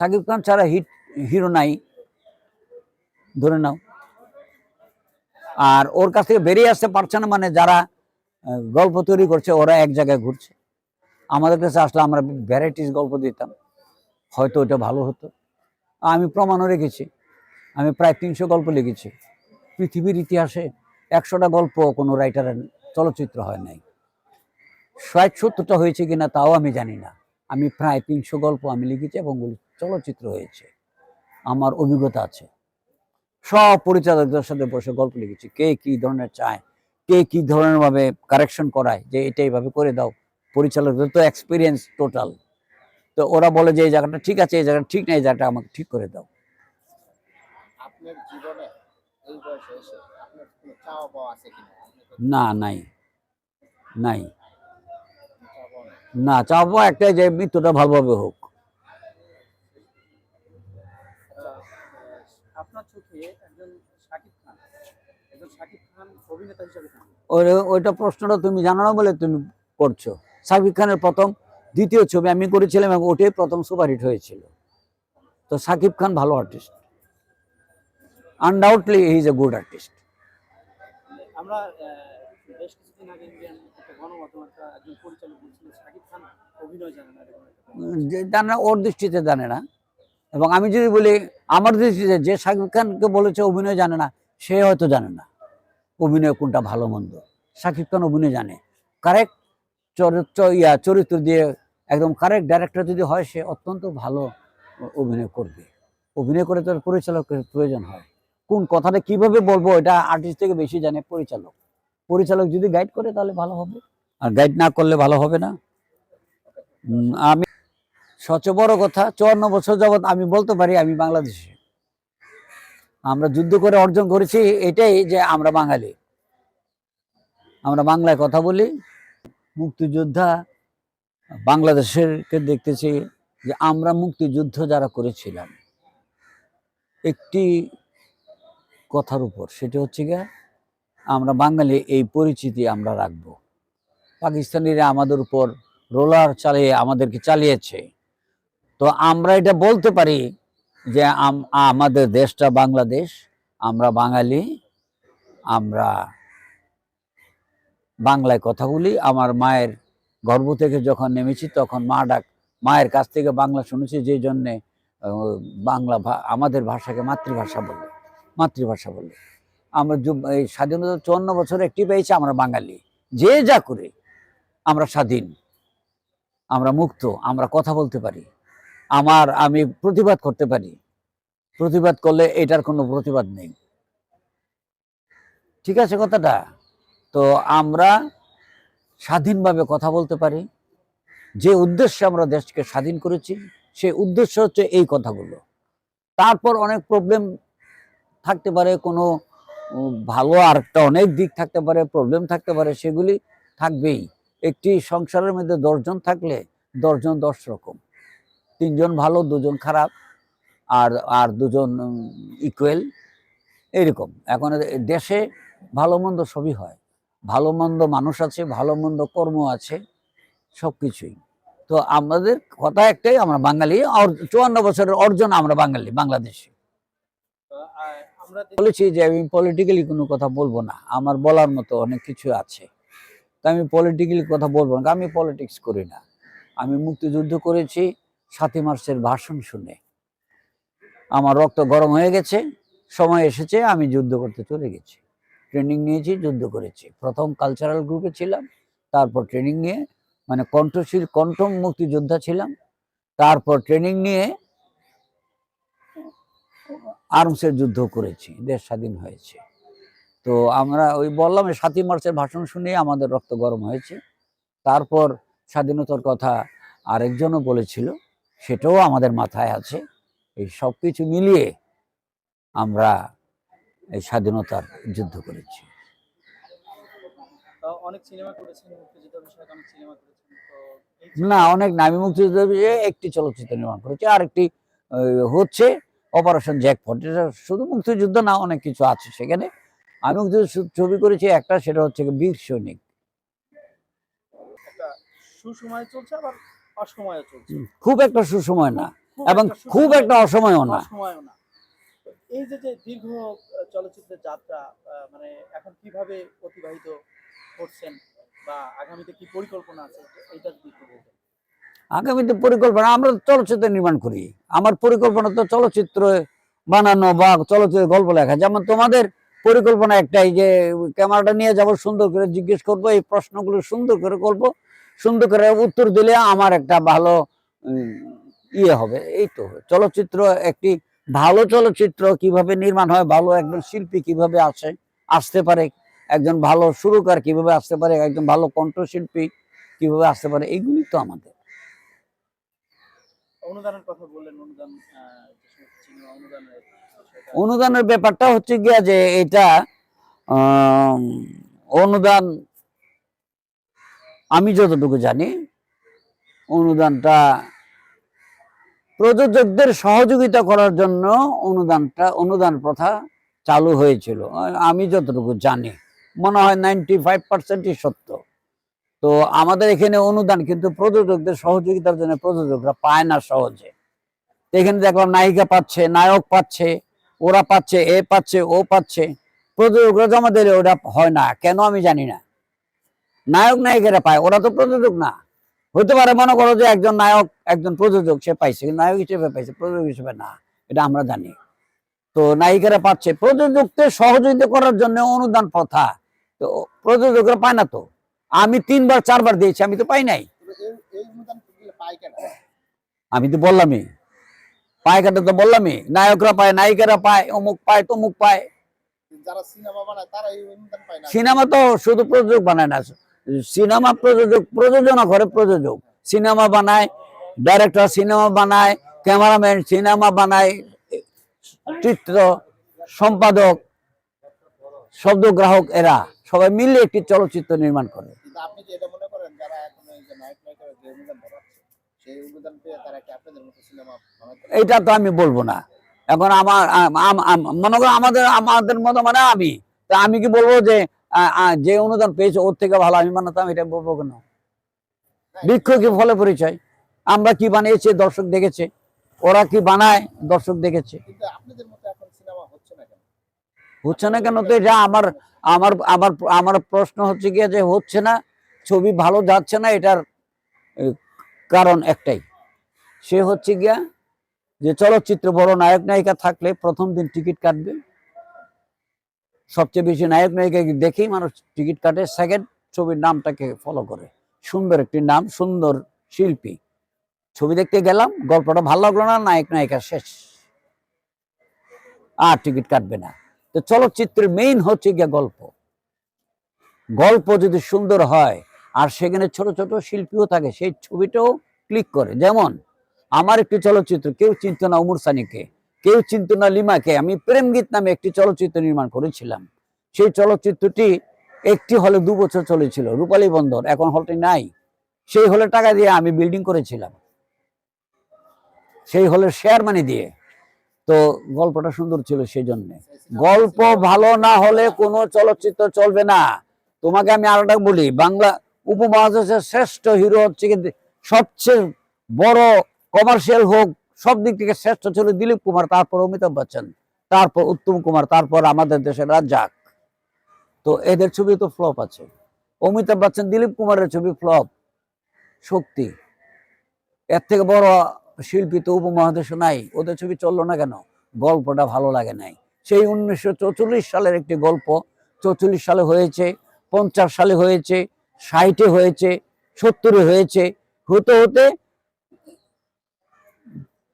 সাকিব খান ছাড়া hit hero নাই। ধরে নাও। আর ওর কাছ থেকে বেরিয়ে আসতে পারছে না মানে যারা গল্প তৈরি করছে, ওরা এক জায়গায় ঘুরছে। আমাদের কাছে আসলে আমরা ভ্যারাইটিস গল্প দিতাম। হয়তো ওটা ভালো হতো। আমি প্রমাণও রেখেছি। আমি প্রায় তিনশো গল্প লিখেছি। পৃথিবীর ইতিহাসে একশোটা গল্প কোনো রাইটারের চলচ্চিত্র হয় নাই। ষাট সত্তরটা হয়েছে কিনা তাও আমি জানি না। আমি প্রায় তিনশো গল্প আমি লিখেছি এবং চলচ্চিত্র হয়েছে। আমার অভিজ্ঞতা আছে। সব পরিচালকদের সাথে বসে গল্প লিখেছি। কে কি ধরনের চায়? কে কি ধরনের ভাবে কারেকশন করায়? যে এটা এইভাবে করে দাও। পরিচালকদের তো এক্সপিরিয়েন্স টোটাল তো ওরা বলে যে এই জায়গাটা ঠিক আছে এই জায়গাটা ঠিক না এই জায়গাটা আমাকে ঠিক করে দাও। চাওয়া না? নাই। নাই। চাওয়া পাওয়া না চাপো একটাই যে মৃত্যুটা ভালোভাবে হোক। আপনার একজন শাকিব খান একজন শাকিব খান অভিনেতা হিসেবে ওই- ওইটা প্রশ্নটা তুমি জানো না বলে তুমি করছ? সাকিব খানের প্রথম দ্বিতীয় ছবি আমি করেছিলাম এবং ওটাই প্রথম সুপারহিট হয়েছিল। তো সাকিব খান ভালো artist undoubtedly he is a good artist আমরা বেশ কিছুদিন আগে ইন্ডিয়ান গণমাধ্যম একটা একজন পরিচালক বলছিল শাকিব খান অভিনয় জানে না জানে না ওর দৃষ্টিতে জানে না। এবং আমি যদি বলি আমার যে সাকিব খানকে বলেছে অভিনয় জানে না, সে হয়তো জানে না অভিনয় কোনটা ভালো মন্দ। শাকিব খান অভিনয় জানে। কারেক্ট চরিত্র, ইয়া, চরিত্র দিয়ে একদম কারেক্ট ডাইরেক্টর যদি হয়, সে অত্যন্ত ভালো অভিনয় করবে। অভিনয় করে তার পরিচালকের প্রয়োজন হয়। কোন কথাটা কীভাবে বলব, এটা আর্টিস্ট থেকে বেশি জানে পরিচালক। পরিচালক যদি গাইড করে, তাহলে ভালো হবে। আর গাইড না করলে ভালো হবে না। আমি সবচেয়ে বড় কথা, চুয়ান্ন বছর যাবৎ আমি বলতে পারি আমি বাংলাদেশে। আমরা যুদ্ধ করে অর্জন করেছি, এটাই যে আমরা বাঙালি। আমরা বাংলায় কথা বলি, মুক্তিযোদ্ধা বাংলাদেশের কে দেখতেছি যে আমরা মুক্তিযুদ্ধ যারা করেছিলাম, একটি কথার উপর, সেটা হচ্ছে গিয়ে আমরা বাঙালি, এই পরিচিতি আমরা রাখব। পাকিস্তানিরা আমাদের উপর রোলার চালিয়ে আমাদেরকে চালিয়েছে। তো আমরা এটা বলতে পারি যে আম- আমাদের দেশটা বাংলাদেশ, আমরা বাঙালি, আমরা বাংলায় কথা বলি। আমার মায়ের গর্ভ থেকে যখন নেমেছি তখন মা ডাক, মায়ের কাছ থেকে বাংলা শুনেছি যে জন্যে বাংলা আমাদের ভাষাকে মাতৃভাষা বলে মাতৃভাষা বলে। আমরা এই স্বাধীনতা চুয়ান্ন বছর একটি পেয়েছি, আমরা বাঙালি। যে যা করে, আমরা স্বাধীন, আমরা মুক্ত, আমরা কথা বলতে পারি। আমার, আমি প্রতিবাদ করতে পারি। প্রতিবাদ করলে এটার কোনো প্রতিবাদ নেই। ঠিক আছে কথাটা? তো আমরা স্বাধীনভাবে কথা বলতে পারি। যে উদ্দেশ্যে আমরা দেশকে স্বাধীন করেছি সে উদ্দেশ্য হচ্ছে এই কথাগুলো। তারপর অনেক প্রবলেম থাকতে পারে, কোনো ভালো আর একটা অনেক দিক থাকতে পারে প্রবলেম থাকতে পারে, সেগুলি থাকবেই। একটি সংসারের মধ্যে দশজন থাকলে দশজন দশ রকম। তিনজন ভালো দুজন খারাপ আর আর দুজন ইকুয়াল এরকম এখন দেশে ভালো মন্দ সবই হয়। ভালো মন্দ মানুষ আছে ভালো মন্দ কর্ম আছে সব কিছুই। তো আমাদের কথা একটাই আমরা বাঙালি চুয়ান্ন বছরের অর্জন আমরা বাঙালি বাংলাদেশি। বলেছি যে আমি পলিটিক্যালি কোনো কথা বলব না আমার বলার মতো অনেক কিছু আছে। তো আমি পলিটিক্যালি কথা বলব না আমি পলিটিক্স করি না। আমি মুক্তিযুদ্ধ করেছি সাতই মার্চের ভাষণ শুনে। আমার রক্ত গরম হয়ে গেছে, সময় এসেছে, আমি যুদ্ধ করতে চলে গেছি। ট্রেনিং নিয়েছি, যুদ্ধ করেছি। প্রথম কালচারাল গ্রুপে ছিলাম, তারপর ট্রেনিং নিয়ে মানে কণ্ঠশীল কণ্ঠ মুক্তিযোদ্ধা ছিলাম। তারপর ট্রেনিং নিয়ে আর্মসের যুদ্ধ করেছি, দেশ স্বাধীন হয়েছে। তো আমরা ওই বললাম সাতই মার্চের ভাষণ শুনে আমাদের রক্ত গরম হয়েছে। তারপর স্বাধীনতার কথা আরেকজনও বলেছিল সেটাও আমাদের মাথায় আছে। এই সব কিছু মিলিয়ে আমরা এই স্বাধীনতার যুদ্ধ করেছি। অনেক সিনেমা করেছেন অনেক সিনেমা করেছেন না অনেক না আমি মুক্তিযুদ্ধ একটি চলচ্চিত্র নির্মাণ করেছি আর একটি হচ্ছে অপারেশন জ্যাকপট এটা শুধু মুক্তিযুদ্ধ না অনেক কিছু আছে সেখানে। আমি মুক্তিযুদ্ধ ছবি করেছি একটা সেটা হচ্ছে বীর সৈনিক। সুসময় চলছে আবার খুব একটা সুসময় না এবং খুব একটা অসময়ও না। এই যে যে দীর্ঘ চলচ্চিত্রের যাত্রা মানে এখন কীভাবে অতিবাহিত করছেন বা আগামীতে কি পরিকল্পনা আছে এইটা যদি আগামীতে পরিকল্পনা আমরা চলচ্চিত্র নির্মাণ করি। আমার পরিকল্পনা তো চলচ্চিত্র বানানো বা চলচ্চিত্র গল্প লেখা। যেমন তোমাদের পরিকল্পনা একটাই যে ক্যামেরাটা নিয়ে যাব সুন্দর করে জিজ্ঞেস করব এই প্রশ্নগুলো সুন্দর করে করব। সুন্দর করে উত্তর দিলে আমার একটা ভালো ইয়ে হবে। এই তো চলচ্চিত্র একটি ভালো চলচ্চিত্র কীভাবে নির্মাণ হয় ভালো একজন শিল্পী কীভাবে আসে আসতে পারে একজন ভালো সুরকার কীভাবে আসতে পারে একজন ভালো কণ্ঠশিল্পী কীভাবে আসতে পারে এইগুলি তো আমাদের। অনুদানের কথা বললেন অনুদান অনুদানের ব্যাপারটা হচ্ছে গিয়া যে এটা অনুদান আমি যতটুকু জানি, অনুদানটা প্রযোজকদের সহযোগিতা করার জন্য অনুদানটা, অনুদান প্রথা চালু হয়েছিল। আমি যতটুকু জানি, মনে হয় নাইনটি ফাইভ পার্সেন্টই সত্য। তো আমাদের এখানে অনুদান কিন্তু প্রযোজকদের সহযোগিতার জন্য প্রযোজকরা পায় না সহজে। এখানে দেখলাম নায়িকা পাচ্ছে, নায়ক পাচ্ছে, ওরা পাচ্ছে, এ পাচ্ছে, ও পাচ্ছে। প্রযোজকরা জমা দিলে ওটা হয় না। কেন আমি জানি না। নায়ক নায়িকারা পায় ওরা তো প্রযোজক না। হতে পারে মনে করো যে একজন নায়ক একজন প্রযোজক সে পাইছে নায়ক হিসেবে পাইছে প্রযোজক হিসেবে না এটা আমরা জানি। তো নায়িকারা পাচ্ছে প্রযোজকদের সহযোগিতা করার জন্য অনুদান প্রথা। তো প্রযোজকরা পায় না তো। আমি তিনবার চারবার দিয়েছি আমি তো পাই নাই। আমি তো বললামই পায়খাটা তো বললামই নায়করা পায় নায়িকারা পায় অমুক পায় তমুক পায়। সিনেমা তো শুধু প্রযোজক বানায় না সিনেমা প্রযোজক প্রযোজনা করে প্রযোজক। সিনেমা বানায় ডাইরেক্টর সিনেমা বানায় ক্যামেরাম্যান সিনেমা বানায় চিত্র সম্পাদক শব্দগ্রাহক এরা। সবাই মিলে একটি চলচ্চিত্র নির্মাণ করে। এটা তো আমি বলব না। এখন আমার আম- আম- আম- মনে করো আমাদের আমাদের মতো মানে আমি। তা আমি কি বলব যে যে অনুদান পেয়েছে ওর থেকে ভালো আমি মানাতাম এটা বলব কেন? বৃক্ষ কি ফলে পরিচয়। আমরা কি বানিয়েছি দর্শক দেখেছে। ওরা কি বানায় দর্শক দেখেছে। হচ্ছে না কেন? হচ্ছে না কেন? তো এটা আমার আমার আমার আমার প্রশ্ন হচ্ছে গিয়ে যে হচ্ছে না ছবি ভালো যাচ্ছে না এটার কারণ একটাই। সে হচ্ছে গিয়া যে চলচ্চিত্র বড় নায়ক নায়িকা থাকলে প্রথম দিন টিকিট কাটবে। সবচেয়ে বেশি নায়ক নায়িকা দেখেই মানুষ টিকিট কাটে। সেকেন্ড ছবির নামটাকে ফলো করে। সুন্দর একটি নাম, সুন্দর শিল্পী। ছবি দেখতে গেলাম, গল্পটা ভালো লাগল না, নায়ক নায়িকা শেষ। আর টিকিট কাটবে না। তো চলচ্চিত্রের মেইন হচ্ছে গিয়ে গল্প। গল্প যদি সুন্দর হয়, আর সেখানে ছোট ছোট শিল্পীও থাকে, সেই ছবিটাও ক্লিক করে। যেমন, আমার একটি চলচ্চিত্র, কেউ চিনত না উমর সানিকে। কেউ চিনত না লিমাকে আমি প্রেম গীত নামে একটি চলচ্চিত্র নির্মাণ করেছিলাম। সেই চলচ্চিত্রটি একটি হলে দু বছর চলেছিল, রূপালী বন্দর, এখন হলটি নাই। সেই হলে টাকা দিয়ে আমি বিল্ডিং করেছিলাম। সেই হলের শেয়ার মানি দিয়ে। তো গল্পটা সুন্দর ছিল সেই জন্যে গল্প ভালো না হলে কোনো চলচ্চিত্র চলবে না। তোমাকে আমি আরেকটা বলি, বাংলা উপমহাদেশের শ্রেষ্ঠ হিরো হচ্ছে সবচেয়ে বড় কমার্শিয়াল হোক সব দিক থেকে শ্রেষ্ঠ ছিল দিলীপ কুমার, তারপর অমিতাভ বচ্চন, তারপর উত্তম কুমার, তারপর আমাদের দেশের রাজ্জাক। তো এদের ছবি তো ফ্লপ আছে। অমিতাভ বচ্চন, দিলীপ কুমারের ছবি ফ্লপ শক্তি এর থেকে বড় শিল্পী তো উপমহাদেশে নাই। ওদের ছবি চলল না কেন? গল্পটা ভালো লাগে নাই। সেই উনিশশো সালের একটি গল্প, চৌচল্লিশ সালে হয়েছে, পঞ্চাশ সালে হয়েছে, ষাটে হয়েছে, সত্তরে হয়েছে, হতে হতে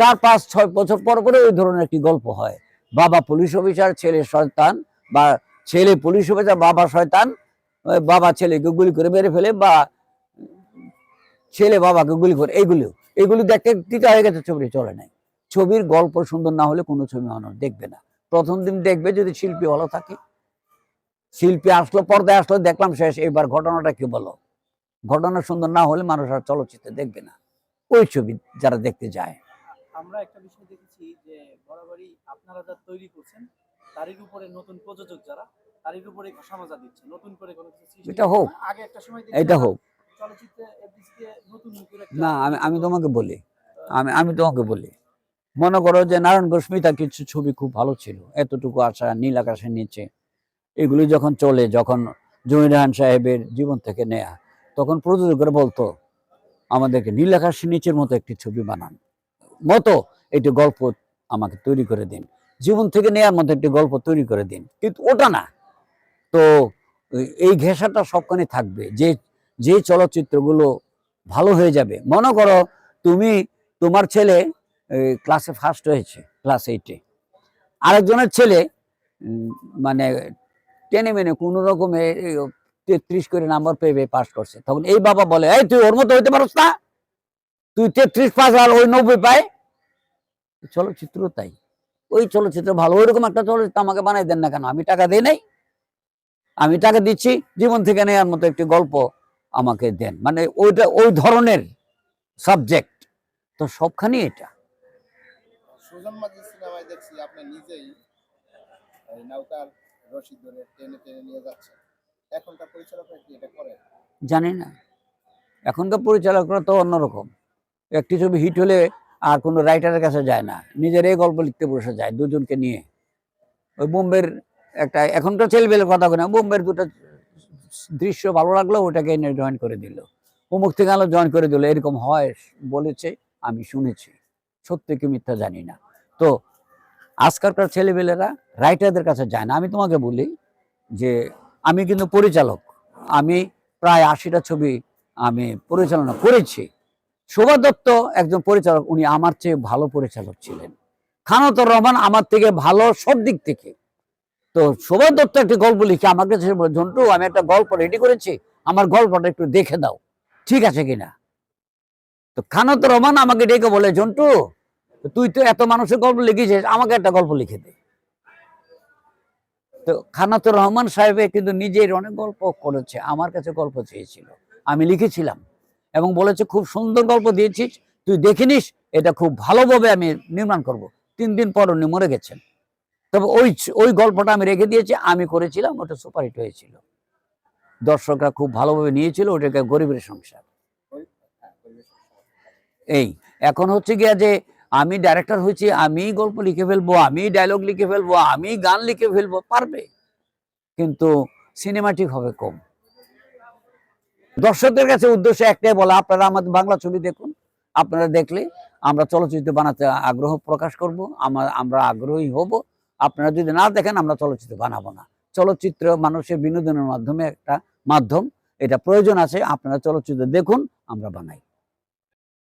চার, পাঁচ, ছয় বছর পর পরে ওই ধরনের একটি গল্প হয়। বাবা পুলিশ অফিসার, ছেলে শয়তান বা ছেলে পুলিশ অফিসার, বাবা শয়তান বাবা ছেলেকে গুলি করে মেরে ফেলে বা ছেলে বাবাকে গুলি করে এইগুলো এগুলি দেখতে টিকা হয়ে গেছে, ছবিটি চলে নাই। ছবির গল্প সুন্দর না হলে কোনো ছবি মানুষ দেখবে না। প্রথম দিন দেখবে যদি শিল্পী ভালো থাকে। শিল্পী আসলো, পর্দায় আসলো, দেখলাম শেষ, এবার ঘটনাটা কি বলো? ঘটনা সুন্দর না হলে মানুষ আর চলচ্চিত্র দেখবে না। ওই ছবি যারা দেখতে যায়। আমরা একটা বিষয় দেখেছি যে বরাবরই আপনারা যা তৈরি করছেন তারই উপরে নতুন প্রযোজক যারা তারই উপরে ঘষা মাজা দিচ্ছে নতুন করে কোনো কিছু এটা হোক। আগে একটা সময় এটা হোক। চলচ্চিত্রে এফডিসিতে নতুন না আমি আমি তোমাকে বলি। আমি আমি তোমাকে বলি। মনে করো যে নারায়ণ গোস্মিতার কিছু ছবি খুব ভালো ছিল। এতটুকু আশা নীল আকাশের নিচে। এগুলি যখন চলে যখন জমির রহমান সাহেবের জীবন থেকে নেয়া তখন প্রযোজকরা বলতো আমাদেরকে নীল আকাশের নিচের মতো একটি ছবি বানান। মতো একটি গল্প আমাকে তৈরি করে দিন। জীবন থেকে নেয়ার মতো একটি গল্প তৈরি করে দিন। কিন্তু ওটা না। তো এই- ঘেঁষাটা সবখানে থাকবে। যে যে চলচ্চিত্রগুলো ভালো হয়ে যাবে। মনে করো তুমি, তোমার ছেলে ক্লাসে ফার্স্ট হয়েছে ক্লাস এইটে আরেকজনের ছেলে মানে টেনে মেনে কোনো রকমে তেত্রিশ করে নাম্বার পেয়ে পাস করছে। তখন এই বাবা বলে, এই, তুই ওর মতো হইতে পারস না? তুই তেত্রিশ পাস আর ওই নব্বই পায় চলচ্চিত্র তাই। ওই চলচ্চিত্র ভালো ওইরকম একটা চলচ্চিত্র আমাকে বানাই দেন না কেন? আমি টাকা দিই নাই। আমি টাকা দিচ্ছি জীবন থেকে নেওয়ার মতো একটি গল্প আমাকে দেন। মানে ওইটা ওই ধরনের সাবজেক্ট তো সবখানি এটা। সুজন মাঝি সিনেমায় দেখছি আপনি নিজেই নৌকার রশি ধরে টেনে টেনে নিয়ে যাচ্ছেন। এখনকার পরিচালকরা কি এটা করে? জানি না। এখনকার পরিচালকরা তো অন্যরকম। একটি ছবি হিট হলে আর কোনো রাইটারের কাছে যায় না। নিজের এই গল্প লিখতে বসে যায় দুজনকে নিয়ে। ওই বোম্বের একটা, এখন এখনকার ছেলেবেলের কথা বলে বোম্বের দুটো দৃশ্য ভালো লাগল ওটাকে এনে জয়েন করে দিল। অমুক থেকে আলো জয়েন করে দিল, এরকম হয় বলেছে, আমি শুনেছি। সত্যি কি মিথ্যা জানি না। তো আজকালকার ছেলেবেলেরা রাইটারদের কাছে যায় না। আমি তোমাকে বলি যে, আমি কিন্তু পরিচালক। আমি প্রায় আশিটা ছবি আমি পরিচালনা করেছি। শোভা দত্ত একজন পরিচালক, উনি আমার চেয়ে ভালো পরিচালক ছিলেন। খানতর রহমান আমার থেকে ভালো সব দিক থেকে। তো শোভা দত্ত একটি গল্প লিখে আমার কাছে ঝন্টু, আমি একটা গল্প রেডি করেছি, আমার গল্পটা একটু দেখে দাও, ঠিক আছে কিনা? তো খানতর রহমান আমাকে ডেকে বলে, ঝন্টু, তুই তো এত মানুষের গল্প লিখেছিস, আমাকে একটা গল্প লিখে দে। তো খানাতুর রহমান সাহেব কিন্তু নিজের অনেক গল্প করেছে, আমার কাছে গল্প চেয়েছিল। আমি লিখেছিলাম। এবং বলেছে, খুব সুন্দর গল্প দিয়েছিস, তুই দেখে নিস এটা খুব ভালোভাবে আমি নির্মাণ করব। তিন দিন পর উনি মরে গেছেন। তবে ওই ওই গল্পটা আমি রেখে দিয়েছি, আমি করেছিলাম, ওটা সুপারহিট হয়েছিল। দর্শকরা খুব ভালোভাবে নিয়েছিল, ওটাকে গরিবের সংসার। এই, এখন হচ্ছে গিয়া যে আমি ডাইরেক্টর হয়েছি, আমি গল্প লিখে ফেলব, আমি ডায়লগ লিখে ফেলব, আমি গান লিখে ফেলব, পারবে? কিন্তু সিনেমাটিক হবে কম। দর্শকদের কাছে উদ্দেশ্য একটাই বলা, আপনারা আমাদের বাংলা ছবি দেখুন, আপনারা দেখলে আমরা চলচ্চিত্র বানাতে আগ্রহ প্রকাশ করব আমরা আমরা আগ্রহী হব। আপনারা যদি না দেখেন, আমরা চলচ্চিত্র বানাবো না। চলচ্চিত্র মানুষের বিনোদনের মাধ্যমে একটা মাধ্যম, এটা প্রয়োজন আছে, আপনারা চলচ্চিত্র দেখুন, আমরা বানাই।